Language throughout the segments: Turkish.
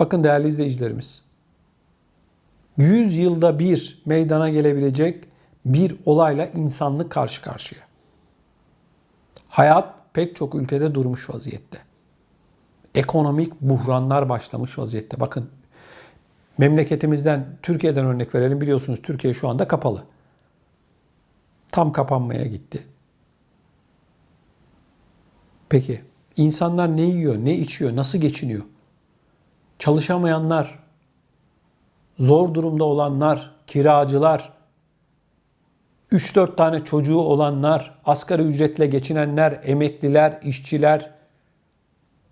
Bakın değerli izleyicilerimiz. 100 yılda bir meydana gelebilecek bir olayla insanlık karşı karşıya. Hayat pek çok ülkede durmuş vaziyette. Ekonomik buhranlar başlamış vaziyette. Bakın memleketimizden, Türkiye'den örnek verelim. Biliyorsunuz Türkiye şu anda kapalı. Tam kapanmaya gitti. Peki insanlar ne yiyor, ne içiyor, nasıl geçiniyor? Çalışamayanlar, zor durumda olanlar, kiracılar, 3-4 tane çocuğu olanlar, asgari ücretle geçinenler, emekliler, işçiler,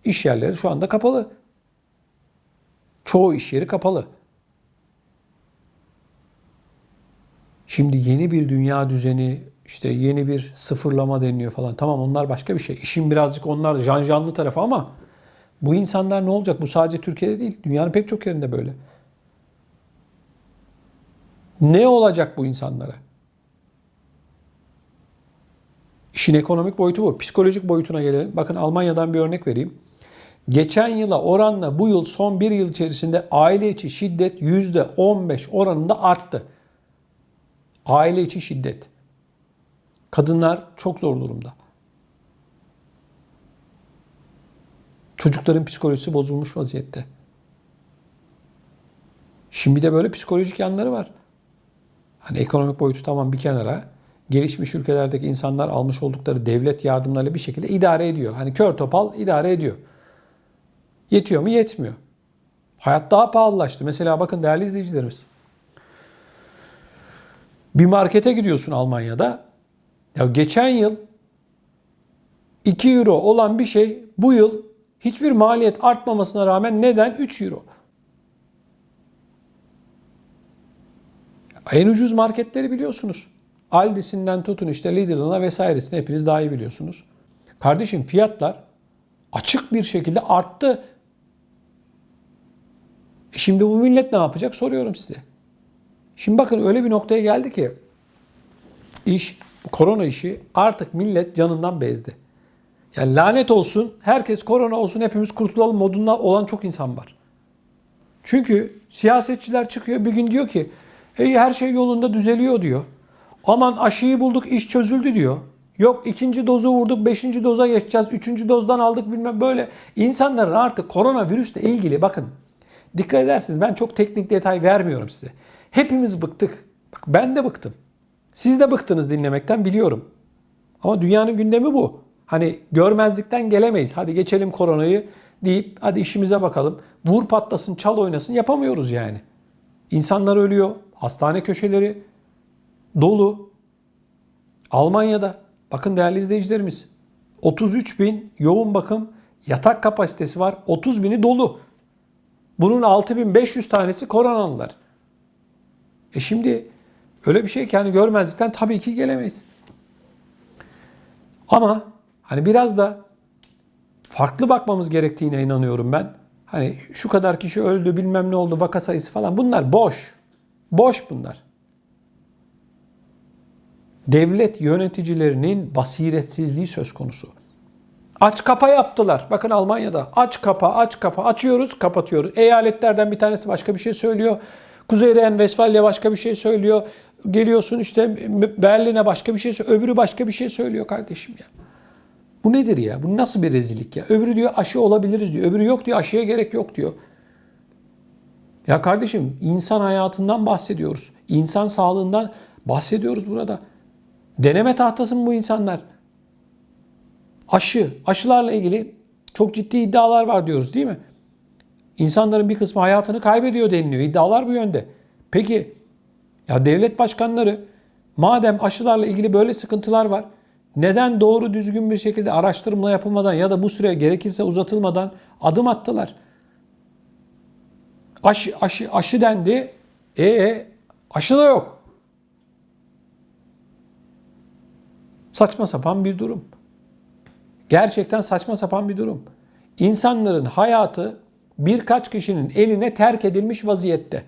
iş yerleri şu anda kapalı. Çoğu iş yeri kapalı. Şimdi yeni bir dünya düzeni, işte yeni bir sıfırlama deniliyor falan. Tamam onlar başka bir şey. İşin birazcık onlar janjanlı tarafı ama bu insanlar ne olacak? Bu sadece Türkiye'de değil. Dünyanın pek çok yerinde böyle. Ne olacak bu insanlara? İşin ekonomik boyutu bu. Psikolojik boyutuna gelelim. Bakın Almanya'dan bir örnek vereyim. Geçen yıla oranla bu yıl son bir yıl içerisinde aile içi şiddet %15 oranında arttı. Aile içi şiddet. Kadınlar çok zor durumda. Çocukların psikolojisi bozulmuş vaziyette. Şimdi de böyle psikolojik yanları var. Hani ekonomik boyutu tamam bir kenara. Gelişmiş ülkelerdeki insanlar almış oldukları devlet yardımlarıyla bir şekilde idare ediyor. Hani kör topal idare ediyor. Yetiyor mu? Yetmiyor. Hayat daha pahalılaştı. Mesela bakın değerli izleyicilerimiz. Bir markete gidiyorsun Almanya'da. Ya geçen yıl 2 euro olan bir şey bu yıl hiçbir maliyet artmamasına rağmen neden 3 euro? En ucuz marketleri biliyorsunuz. Aldi'sinden tutun işte Lidl'ına vesairesine hepiniz daha iyi biliyorsunuz. Kardeşim fiyatlar açık bir şekilde arttı. E Şimdi bu millet ne yapacak soruyorum size. Şimdi bakın öyle bir noktaya geldi ki iş, korona işi artık millet canından bezdi. Yani lanet olsun, herkes korona olsun, hepimiz kurtulalım modunda olan çok insan var. Çünkü siyasetçiler çıkıyor bir gün diyor ki hey, her şey yolunda düzeliyor diyor. Aman aşıyı bulduk iş çözüldü diyor. Yok ikinci dozu vurduk, beşinci doza geçeceğiz, üçüncü dozdan aldık bilmem böyle. İnsanların artık koronavirüsle ilgili bakın dikkat edersiniz ben çok teknik detay vermiyorum size. Hepimiz bıktık. Bak ben de bıktım. Siz de bıktınız dinlemekten biliyorum. Ama dünyanın gündemi bu. Hani görmezlikten gelemeyiz. Hadi geçelim koronayı deyip hadi işimize bakalım. Vur patlasın, çal oynasın yapamıyoruz yani. İnsanlar ölüyor. Hastane köşeleri dolu. Almanya'da bakın değerli izleyicilerimiz 33 bin yoğun bakım yatak kapasitesi var. 30 bini dolu. Bunun 6500 tanesi koronalılar. E şimdi öyle bir şey ki hani görmezlikten tabii ki gelemeyiz. Ama hani biraz da farklı bakmamız gerektiğine inanıyorum ben. Hani şu kadar kişi öldü bilmem ne oldu vaka sayısı falan bunlar boş. Boş bunlar. Devlet yöneticilerinin basiretsizliği söz konusu. Aç kapa yaptılar. Bakın Almanya'da aç kapa aç kapa açıyoruz kapatıyoruz. Eyaletlerden bir tanesi başka bir şey söylüyor. Kuzey Ren-Vesfalya başka bir şey söylüyor. Geliyorsun işte Berlin'e başka bir şey söylüyor. Öbürü başka bir şey söylüyor kardeşim ya. Bu nedir ya? Bu nasıl bir rezillik ya? Öbürü diyor aşı olabiliriz diyor. Öbürü yok diyor aşıya gerek yok diyor. Ya kardeşim insan hayatından bahsediyoruz. İnsan sağlığından bahsediyoruz burada. Deneme tahtası mı bu insanlar? Aşı, aşılarla ilgili çok ciddi iddialar var diyoruz değil mi? İnsanların bir kısmı hayatını kaybediyor deniliyor. İddialar bu yönde. Peki ya devlet başkanları madem aşılarla ilgili böyle sıkıntılar var neden doğru düzgün bir şekilde araştırma yapılmadan ya da bu süre gerekirse uzatılmadan adım attılar? Aşı, aşı, aşı dendi. E aşı da yok. Saçma sapan bir durum. Gerçekten saçma sapan bir durum. İnsanların hayatı birkaç kişinin eline terk edilmiş vaziyette.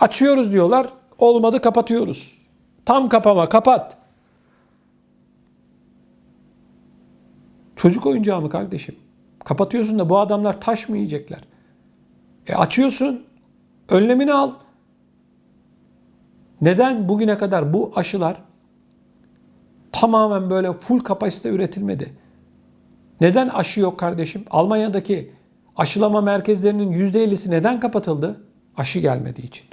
Açıyoruz diyorlar, olmadı kapatıyoruz. Tam kapama, kapat. Çocuk oyuncağı mı kardeşim? Kapatıyorsun da bu adamlar taş mı yiyecekler? E açıyorsun. Önlemini al. Neden bugüne kadar bu aşılar tamamen böyle full kapasite üretilmedi? Neden aşı yok kardeşim? Almanya'daki aşılama merkezlerinin %50'si neden kapatıldı? Aşı gelmediği için.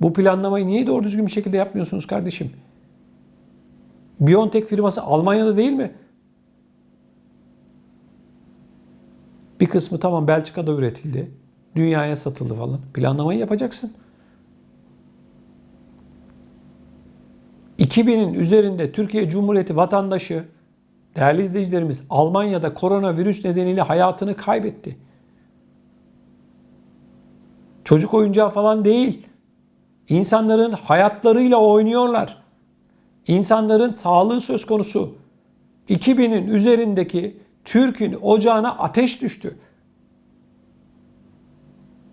Bu planlamayı niye doğru düzgün bir şekilde yapmıyorsunuz kardeşim? BioNTech firması Almanya'da değil mi? Bir kısmı tamam Belçika'da üretildi. Dünyaya satıldı falan. Planlamayı yapacaksın. 2000'in üzerinde Türkiye Cumhuriyeti vatandaşı, değerli izleyicilerimiz Almanya'da koronavirüs nedeniyle hayatını kaybetti. Çocuk oyuncağı falan değil. İnsanların hayatlarıyla oynuyorlar. İnsanların sağlığı söz konusu. 2000'in üzerindeki Türk'ün ocağına ateş düştü.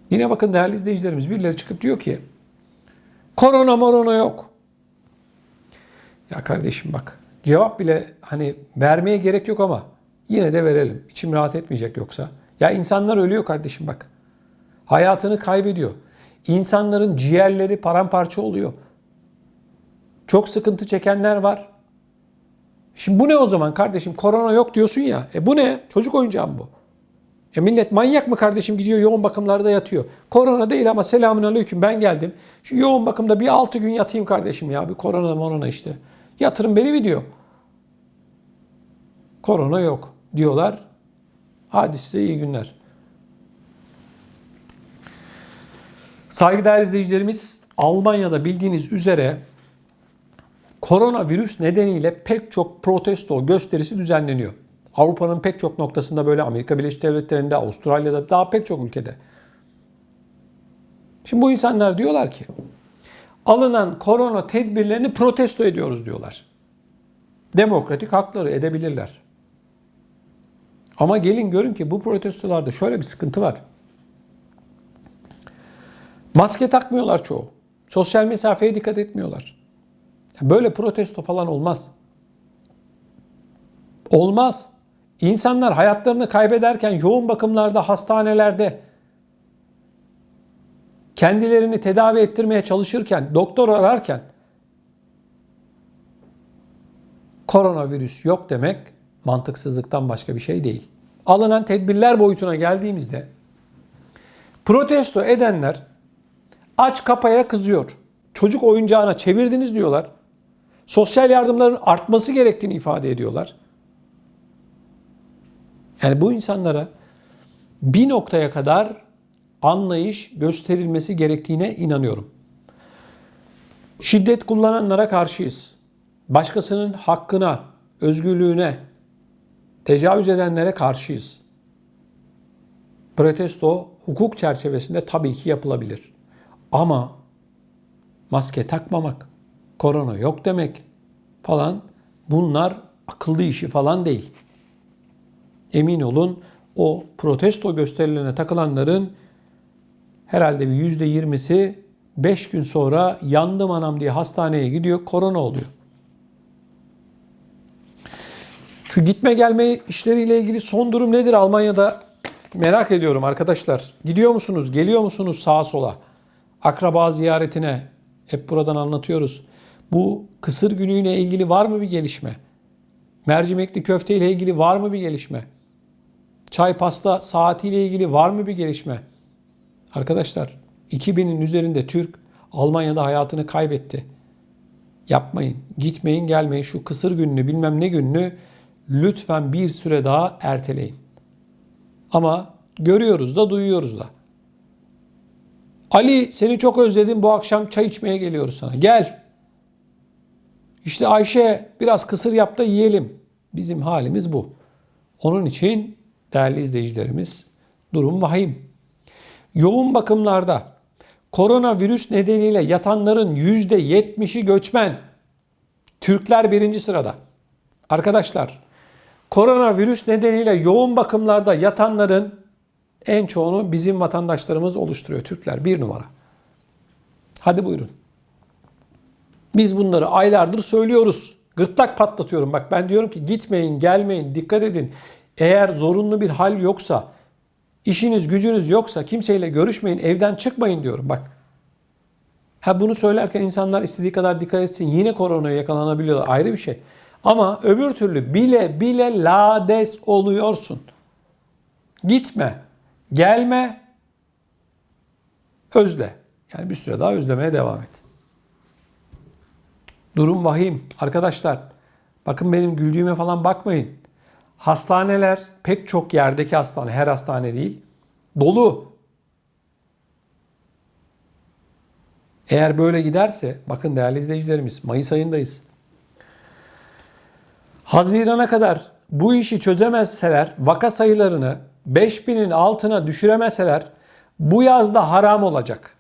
Yine bakın değerli izleyicilerimiz birileri çıkıp diyor ki korona morona yok. Ya kardeşim bak cevap bile hani vermeye gerek yok ama yine de verelim. İçim rahat etmeyecek yoksa. Ya insanlar ölüyor kardeşim bak. Hayatını kaybediyor. İnsanların ciğerleri paramparça oluyor. Çok sıkıntı çekenler var. Şimdi bu ne o zaman kardeşim? Korona yok diyorsun ya. E bu ne? Çocuk oyuncağı mı bu? E millet manyak mı kardeşim gidiyor yoğun bakımlarda yatıyor. Korona değil ama selamun aleyküm ben geldim. Şu yoğun bakımda bir 6 gün yatayım kardeşim ya. Bir korona morona işte. Yatırın beni mi diyor. Korona yok diyorlar. Hadi size iyi günler. Saygıdeğer izleyicilerimiz Almanya'da bildiğiniz üzere koronavirüs nedeniyle pek çok protesto gösterisi düzenleniyor. Avrupa'nın pek çok noktasında böyle Amerika Birleşik Devletleri'nde, Avustralya'da daha pek çok ülkede. Şimdi bu insanlar diyorlar ki alınan korona tedbirlerini protesto ediyoruz diyorlar. Demokratik hakları edebilirler. Ama gelin görün ki bu protestolarda şöyle bir sıkıntı var. Maske takmıyorlar çoğu. Sosyal mesafeye dikkat etmiyorlar. Böyle protesto falan olmaz. Olmaz. İnsanlar hayatlarını kaybederken yoğun bakımlarda, hastanelerde kendilerini tedavi ettirmeye çalışırken, doktor ararken koronavirüs yok demek mantıksızlıktan başka bir şey değil. Alınan tedbirler boyutuna geldiğimizde protesto edenler aç kapaya kızıyor. Çocuk oyuncağına çevirdiniz diyorlar. Sosyal yardımların artması gerektiğini ifade ediyorlar. Yani bu insanlara bir noktaya kadar anlayış gösterilmesi gerektiğine inanıyorum. Şiddet kullananlara karşıyız. Başkasının hakkına, özgürlüğüne tecavüz edenlere karşıyız. Protesto hukuk çerçevesinde tabii ki yapılabilir. Ama maske takmamak, korona yok demek falan bunlar akıllı işi falan değil. Emin olun o protesto gösterilerine takılanların herhalde bir yüzde yirmisi 5 gün sonra yandım anam diye hastaneye gidiyor, korona oluyor. Şu gitme gelme işleriyle ilgili son durum nedir Almanya'da merak ediyorum arkadaşlar. Gidiyor musunuz, geliyor musunuz sağa sola? Akraba ziyaretine hep buradan anlatıyoruz. Bu kısır günüyle ilgili var mı bir gelişme? Mercimekli köfte ile ilgili var mı bir gelişme? Çay pasta saatiyle ilgili var mı bir gelişme? Arkadaşlar 2000'in üzerinde Türk Almanya'da hayatını kaybetti. Yapmayın, gitmeyin, gelmeyin. Şu kısır gününü bilmem ne gününü lütfen bir süre daha erteleyin. Ama görüyoruz da duyuyoruz da. Ali seni çok özledim bu akşam çay içmeye geliyoruz sana. Gel. İşte Ayşe biraz kısır yap da yiyelim. Bizim halimiz bu. Onun için değerli izleyicilerimiz durum vahim. Yoğun bakımlarda koronavirüs nedeniyle yatanların %70'i göçmen. Türkler birinci sırada. Arkadaşlar koronavirüs nedeniyle yoğun bakımlarda yatanların en çoğunu bizim vatandaşlarımız oluşturuyor. Türkler bir numara. Hadi buyurun. Biz bunları aylardır söylüyoruz. Gırtlak patlatıyorum. Bak ben diyorum ki gitmeyin, gelmeyin, dikkat edin. Eğer zorunlu bir hal yoksa, İşiniz gücünüz yoksa kimseyle görüşmeyin, evden çıkmayın diyorum bak. Ha bunu söylerken insanlar istediği kadar dikkat etsin. Yine koronaya yakalanabiliyorlar. Ayrı bir şey. Ama öbür türlü bile bile lades oluyorsun. Gitme. Gelme. Özle. Yani bir süre daha özlemeye devam et. Durum vahim. Arkadaşlar bakın benim güldüğüme falan bakmayın. Hastaneler pek çok yerdeki hastane, her hastane değil, dolu. Eğer böyle giderse, bakın değerli izleyicilerimiz, Mayıs ayındayız. Hazirana kadar bu işi çözemezseler, vaka sayılarını 5000'in altına düşüremezseler bu yazda haram olacak.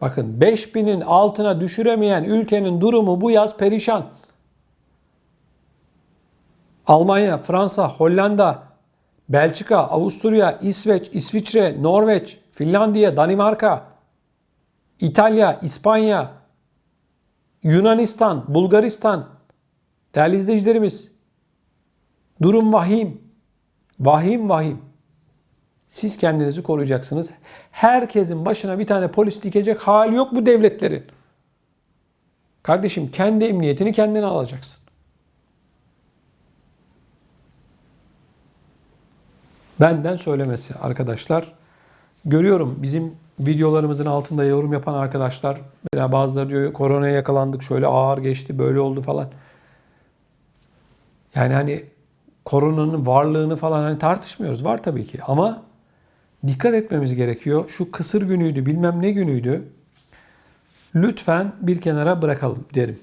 Bakın 5000'in altına düşüremeyen ülkenin durumu bu yaz perişan. Almanya, Fransa, Hollanda, Belçika, Avusturya, İsveç, İsviçre, Norveç, Finlandiya, Danimarka, İtalya, İspanya, Yunanistan, Bulgaristan. Değerli izleyicilerimiz, durum vahim. Vahim vahim. Siz kendinizi koruyacaksınız. Herkesin başına bir tane polis dikecek hali yok bu devletlerin. Kardeşim kendi emniyetini kendine alacaksın. Benden söylemesi arkadaşlar. Görüyorum bizim videolarımızın altında yorum yapan arkadaşlar. Mesela bazıları diyor koronaya yakalandık şöyle ağır geçti böyle oldu falan. Yani hani koronanın varlığını falan hani tartışmıyoruz. Var tabii ki ama dikkat etmemiz gerekiyor. Şu kısır günüydü bilmem ne günüydü. Lütfen bir kenara bırakalım derim.